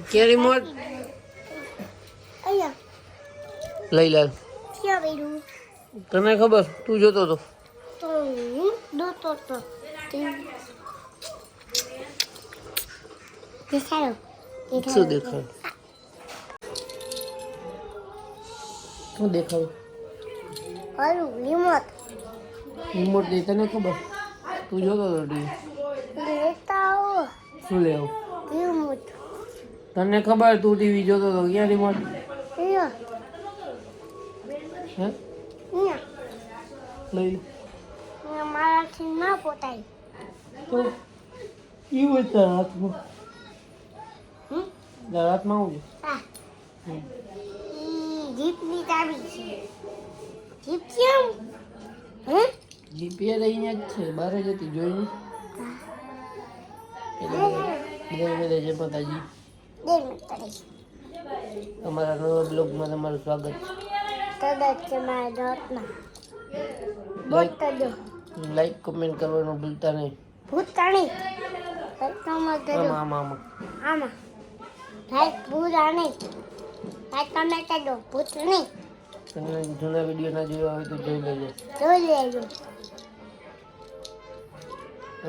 ક્યાં રિમોટ લઈ લે તને ખબર તું જોતો હતો શું દેખાય શું દેખાય રિમોટ રિમોટ દે તને ખબર તું જોતો હતો ટીવી શું લેવું તને ખબર તું ટીવી જોતો તો ક્યાં રિમોટ હે? લઈ લે. મારાથી ના પોતાય. તો કેવું તારા હાથમાં. તારા હાથમાં આવું છે? ઈ જીપની ચાવી છે. જીપ કેમ? હે? જીપીએસ અહીંયા જ છે. બહાર જ હતી જોઈ બધા બધા જય માતાજી બે મિનિટ કરી. તમારા નવા બ્લોગમાં તમારું સ્વાગત. છે કદાચ કે મારા દાંતમાં લાઈક બોટ દો લાઈક કમેન્ટ કરવાનું ભૂલતા નહીં. ભૂતાણી રસ્તામાં કરો આમાં આમાં આમાં. આમાં. ભાઈ ભૂતાણી ભાઈ તમે કરો ભૂતણી તમને જૂના વીડિયો ના જોયા હોય તો જોઈ લેજો. જોઈ લેજો.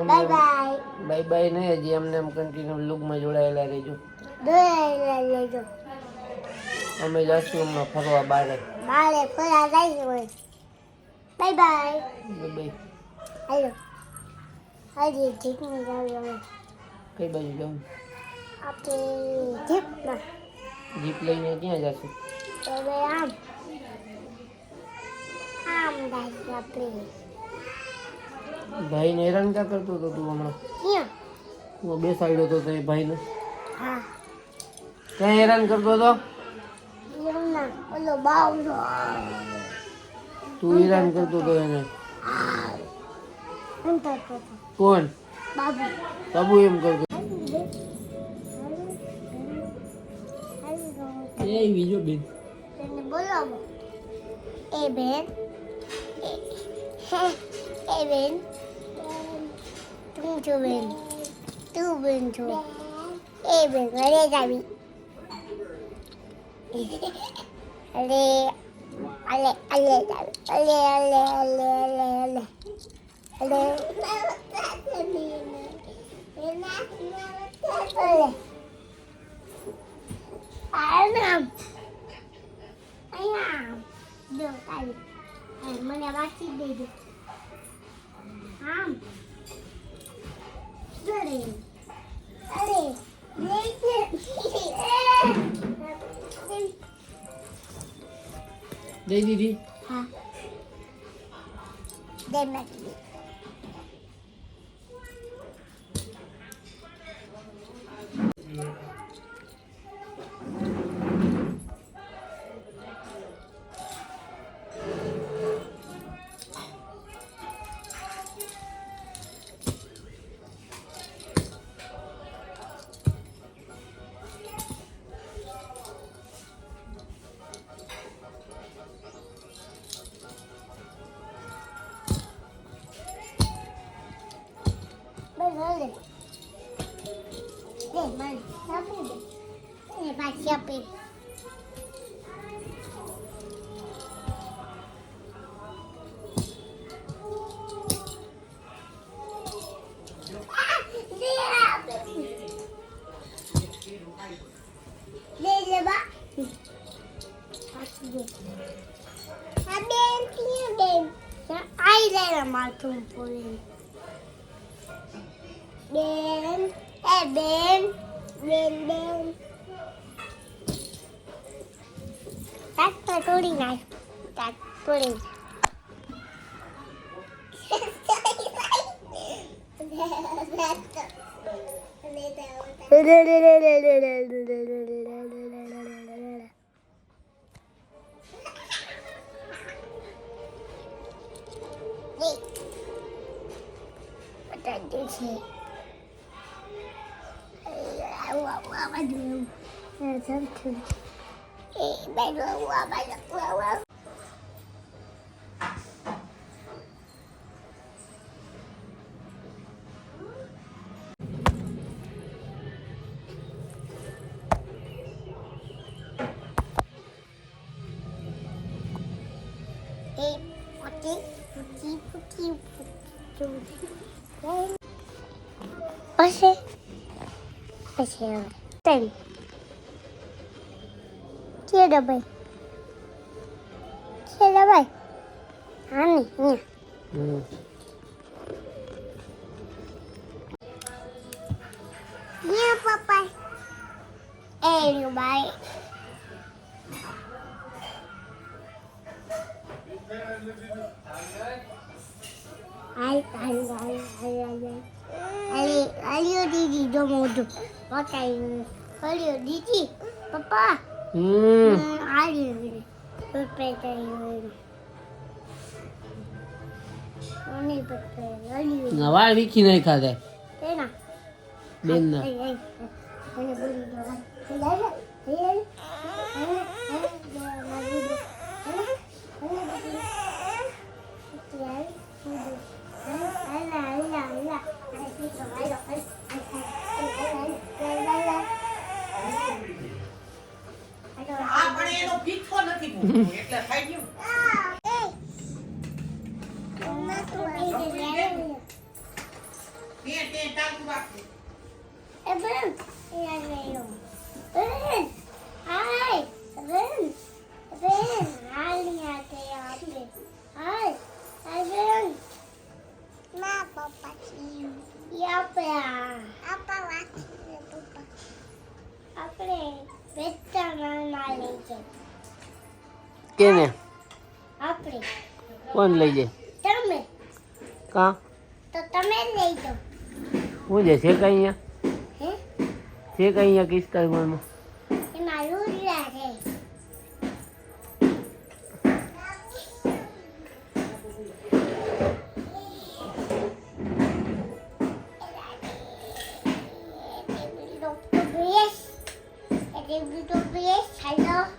બાય બાય બાય બાય નહીં હજી અમને એમ કન્ટિન્યુ લુકમાં જોડાયેલા રહેજો. અમે જાશું હમણાં ફરવા બારે. મારે ફરવા જઈશું બાય બાય. બાય હાલો. હાજી જીપની ચાવી હવે કઈ બાજુ જાઉં આપણે જીપમાં. જીપ લઈને ક્યાં જશું? તો હવે આમ. આમ જાય આપણે. ભાઈને હેરાન ક્યાં કરતો હતો તું હમણાં? ક્યાં? હું બેસાડ્યો હતો તો એ ભાઈને. હા. ક્યાં હેરાન કરતો હતો એમના ઓલો બાવલો તું હેરાન કરતો હતો એને અંતર કરતો કોણ બાબુ બાબુ એમ કરતો એ બીજો બેન તેને બોલાવો એ બેન એ- હે, એ બેન તું છો બેન તું બેન છો એ બેન ઘરે જાવી અલે અલે અલે જાવી અલે અલે અલે અલે અલે અલે અલે આમ અહીંયા જો તારી આ મને વાંચી દેજો આમ દઈ દીધી હા દે પાછી દે આ બેન ક્યાં બેન આઈ લે માથું પોલી બેન એ બેન બેન બેન તાત તો તોડી দেখেছে আমার પછી હવે ત્રણ કે ડબાઈ કે ડબાઈ હા ને Yeah, Papa. Anyway. Ay, ay, ay, ay, ay, ay. I, aliyo didi domodo. Patay. Aliyo didi. Papa. હમ મોટાઈ ઓલી દીદી પપ્પા. હમ. આલી વાળ વીખી નહીં ખાતે બેન ના Apa, wati, papa. આપણે વેચાણ ના લઈ જાય કેને? આપણે. કોણ લઈ જાય? તમે. કા? તો તમે લઈ જાઓ. હું છે છે કઈ હે? છે કઈ અહીંયા કિસ્તારમાં એમાં Hello.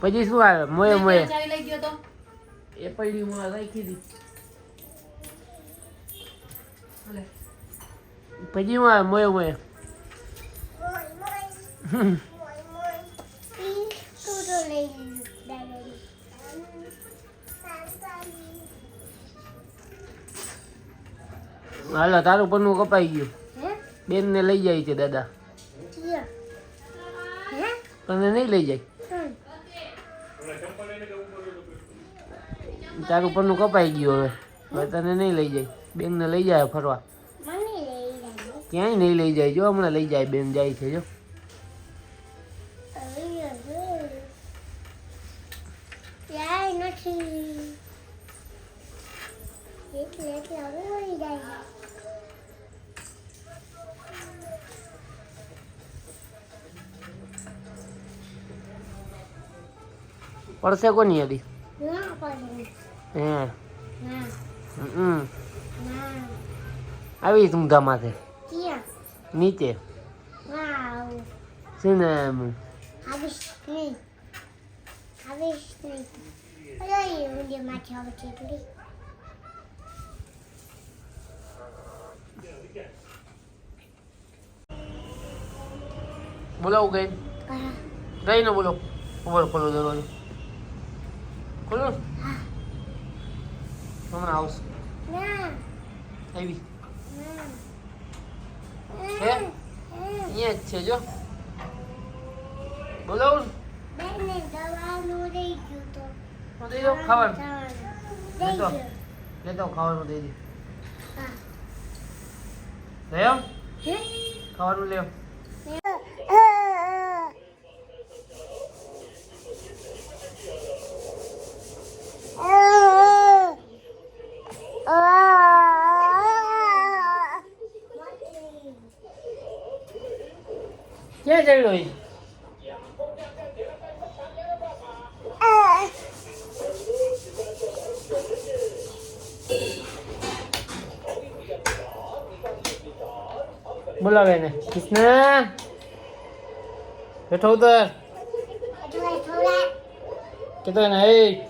પછી શું આવે? મોએ મોએ. ચાલી લઈ ગયો તો. એ પડી માં રાખી દી. પછી શું આવે? મોએ મોએ. હાલો તારું પન્નું કપાઈ ગયું. હે? બેન ને લઈ જાય છે દાદા. પણ તને નહીં લઈ જાય? તારું પન્નું કપાઈ ગયું હવે. તને નહીં લઈ જાય. બેન ને લઈ જાય ફરવા. ક્યાંય નહીં લઈ જાય. જો હમણાં લઈ જાય બેન જાય છે જો. નથી. એટલે એટલે હવે જાય. પડશે કોની અડી હે. આવી ઊંધા માથે નીચે શું નામ કઈ? કઈ ન બોલો. ખબર ખોલો દરવાજો ખોલો. હમણાં આવશે. આવી. હે? અહીંયા જ છે જો. બોલાવું દઈ દઉં ખાવાનું. લેતો લેતો ખાવાનું દઈ દે. લેવ ખાવાનું લેવ ક્યાં જઈ રહી બોલાવે ને કૃષ્ણ બેઠો ઉતર કીધું ને એ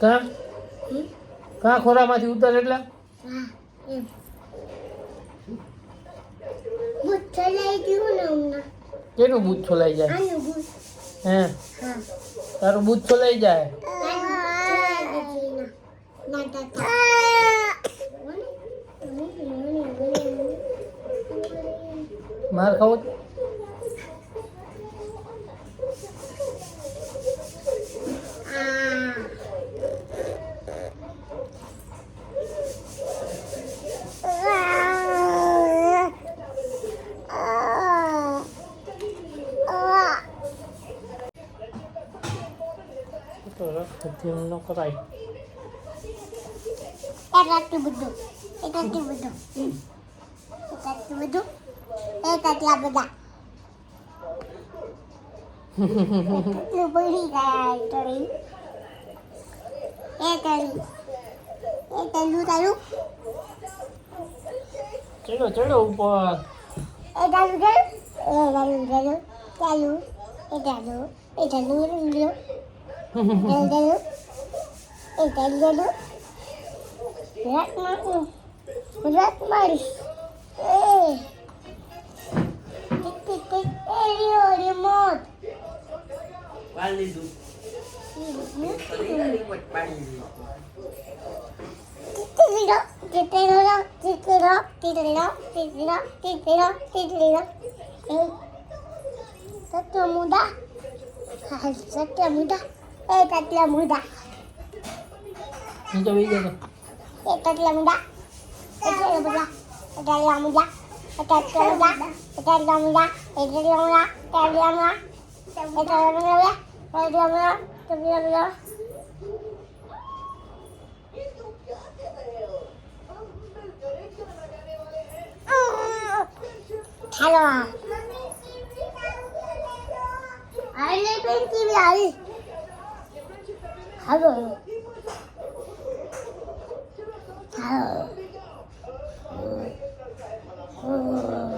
કા? કા ખોરામાંથી ઉતર એટલે? કેનું બૂથ છોલાઈ જાય? હે? તારું બૂથ છોલાઈ જાય? માર ખાવો? એમ ન કરાય બધું એટલું બધું એટલું બધું એટલા બધા એટલું પડી ગયા તળી એ તળી એ તળું તારું ચલો ચલો ઉપર એ તારું એ ચાલુ એ ચાલુ એ ચાલુ ચાલુ ચાલુ એ ચાલુ ચાલુ રાત મારું રાત મારીશ એ ટીક ટીક ટીક એ રિયો રિમોટ ટીટીલો ટીટીલો ટીટીલો ટીટીલો ટીટીલો ટીટીલો ટીટીલો એ સત્ય મુદા હા સત્ય મુદા એ સત્ય મુદા નીચે બેસી જતો એ સત્ય મુદા એ સત્ય મુદા સત્ય મુદા સત્ય મુદા સત્ય મુદા એ સત્ય મુદા સત્ય મુદા એ સત્ય મુદા સત્ય મુદા 가요. 가요. 어. 어.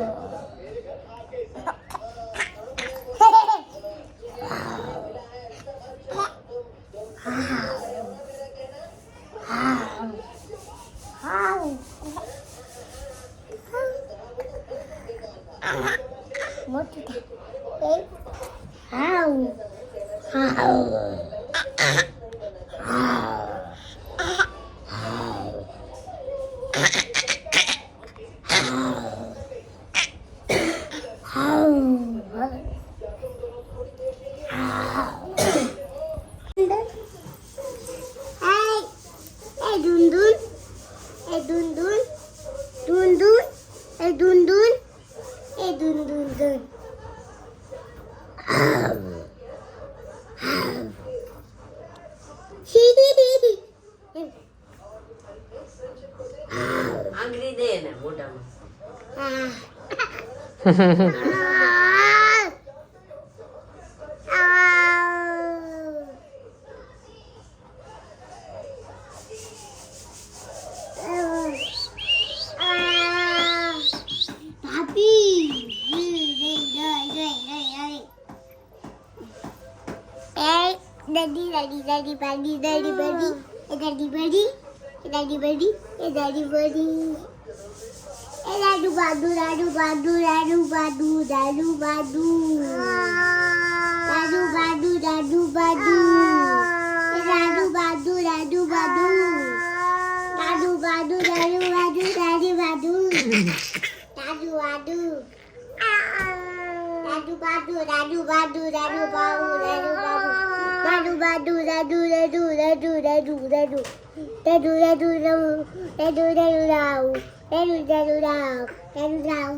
Daddy, daddy, daddy, buddy, daddy, buddy, daddy, buddy, daddy, buddy, daddy, buddy. લાડુ બાદુ લાડુ બાદુ લાડુ બાદુ લાડુ બાદુ લાડુ બાદુ લાડુ બાદુ લાડુ બાદુ લાડુ બાદુ લાડુ બાદુ લાડુ બાદુ લાડુ બાદુ લાડુ બાદુ લાડુ બાદુ લાડુ બાદુ લાડુ બાબુ લાડુ બાબુ લાડુ બાદુ લાડુ લાડુ લાડુ લાડુ લાડુ લાડુ લાડુ લાડુ લાડુ લાડુ લાડુ Đen đen đào, đen đào.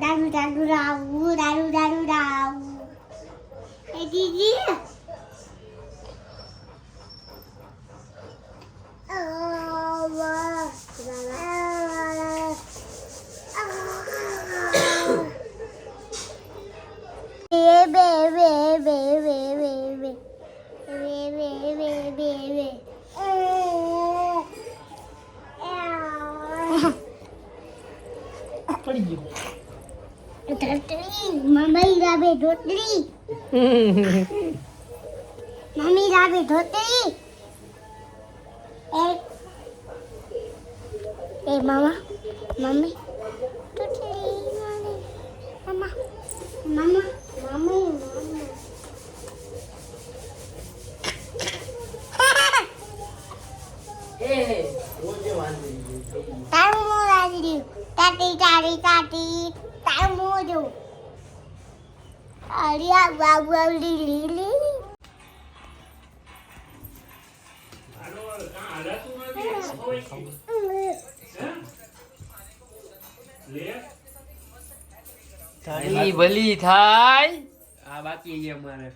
Đen đen đào, đen đen đào. Ê đi đi. Baby, baby. લાવી ધોતલી mummy લાવી ધોતલી એ એ મામા મમ્મી ધોતલી મામા મામા મમ્મી તારું મોં લાવી તાટી તારી તાટી તારું મોં જોઉં અરિયા બાબુ લીલી તારી ભલી થાય? આ બાકી છે અમારે.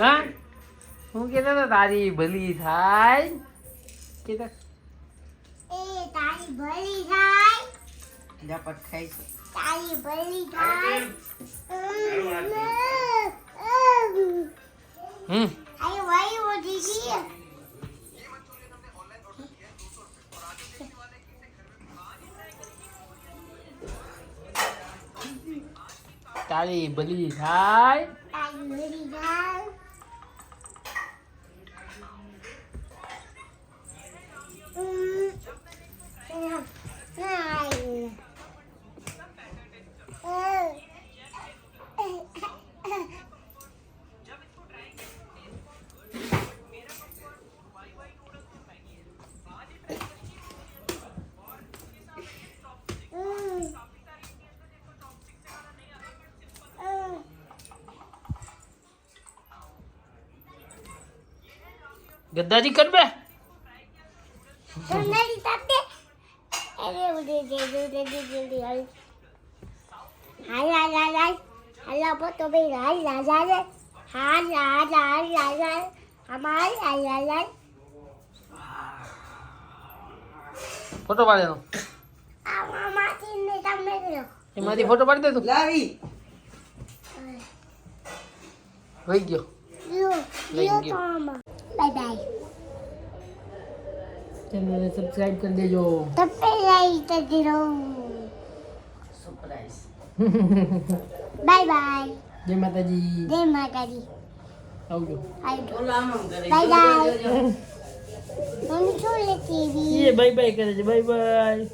હા? હું કહેતો હતો તારી ભલી થાય? કેતા એ તારી ભલી થાય? ઝાપટ ખાઈ છે. તારી ભલી થાય હમ. આઈ વાઈ ઓ દીદી તારી ભલી થાય તારી ભલી થાય ગદ્દારી કર બે. ફોટો પાડેલો એમાંથી ફોટો પાડી દે તું. લાવી. વહી ગયો. વહી ગયો. બાય બાય ચેનલને સબસ્ક્રાઇબ કરી દેજો. સબસ્ક્રાઇબ કરી દેજો સરપ્રાઈઝ બાય બાય જય માતાજી. જય માતાજી. આવજો. આવજો બાય બાય મમ્મી શું લેતી એ બાય બાય કરે છે. Bye bye